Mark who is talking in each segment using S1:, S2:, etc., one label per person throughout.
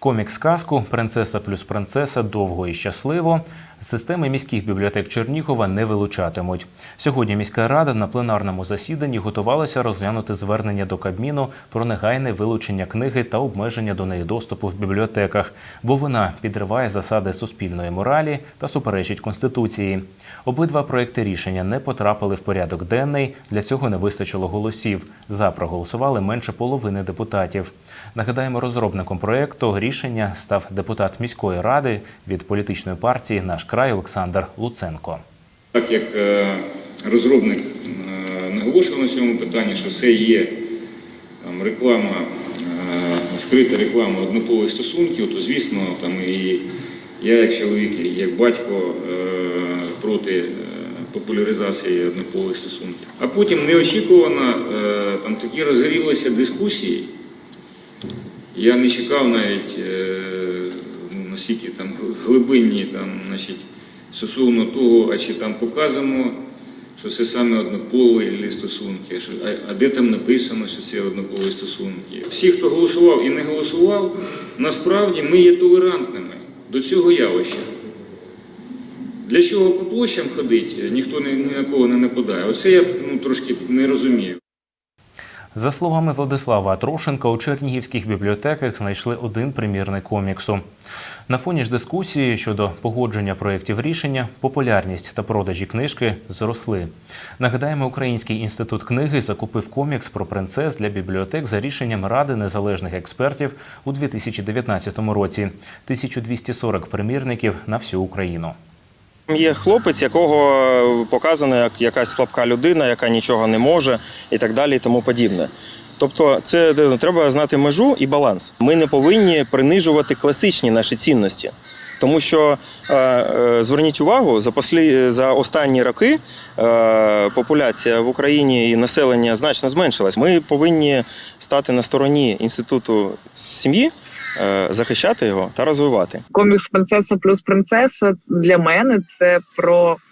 S1: Комікс казку Принцеса плюс принцеса. Довго і щасливо системи міських бібліотек Чернігова не вилучатимуть. Сьогодні міська рада на пленарному засіданні готувалася розглянути звернення до Кабміну про негайне вилучення книги та обмеження до неї доступу в бібліотеках, бо вона підриває засади суспільної моралі та суперечить конституції. Обидва проекти рішення не потрапили в порядок денний. Для цього не вистачило голосів. За проголосували менше половини депутатів. Нагадаємо, розробником проекту рішення став депутат міської ради від політичної партії Наш край Олександр Луценко.
S2: Так як е, розробник е, наголошував на цьому питанні, що це є там, реклама, е, скрита реклама однополих стосунків, то звісно, там і я як чоловік, і як батько проти популяризації однополих стосунків. А потім неочікувано там такі розгорілися дискусії. Я не чекав навіть наскільки там глибинні там, значить, стосовно того, а чи там показано, що це саме однополі стосунки, а, а де там написано, що це однополі стосунки. Всі, хто голосував і не голосував, насправді ми є толерантними до цього явища. Для чого по площам ходить, ніхто ні, ні на кого не нападає. Оце я ну, трошки не розумію.
S1: За словами Владислава Атрошенка, у чернігівських бібліотеках знайшли один примірник коміксу. На фоні ж дискусії щодо погодження проєктів рішення, популярність та продажі книжки зросли. Нагадаємо, Український інститут книги закупив комікс про принцес для бібліотек за рішенням Ради незалежних експертів у 2019 році. 1240 примірників на всю Україну.
S3: Є хлопець, якого показано як якась слабка людина, яка нічого не може, і так далі, і тому подібне. Тобто, це е, треба знати межу і баланс. Ми не повинні принижувати класичні наші цінності. Тому що е, е, зверніть увагу, за послі, за останні роки е, популяція в Україні і населення значно зменшилась. Ми повинні стати на стороні інституту сім'ї, захищати його та розвивати.
S4: комікс Принцеса плюс принцеса для мене це про е,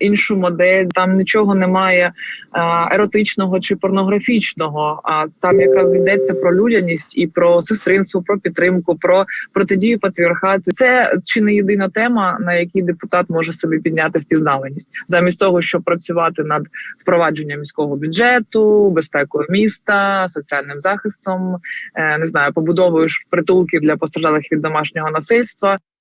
S4: іншу модель. Там нічого немає е, еротичного чи порнографічного. А там якраз йдеться про людяність і про сестринство, про підтримку, про протидію патріархату. Це чи не єдина тема, на якій депутат може собі підняти впізнаваність, замість того, щоб працювати над впровадженням міського бюджету, безпекою міста, соціальним захистом, е, не знаю, побудовою притулків для постраждалих від домашнього насильства.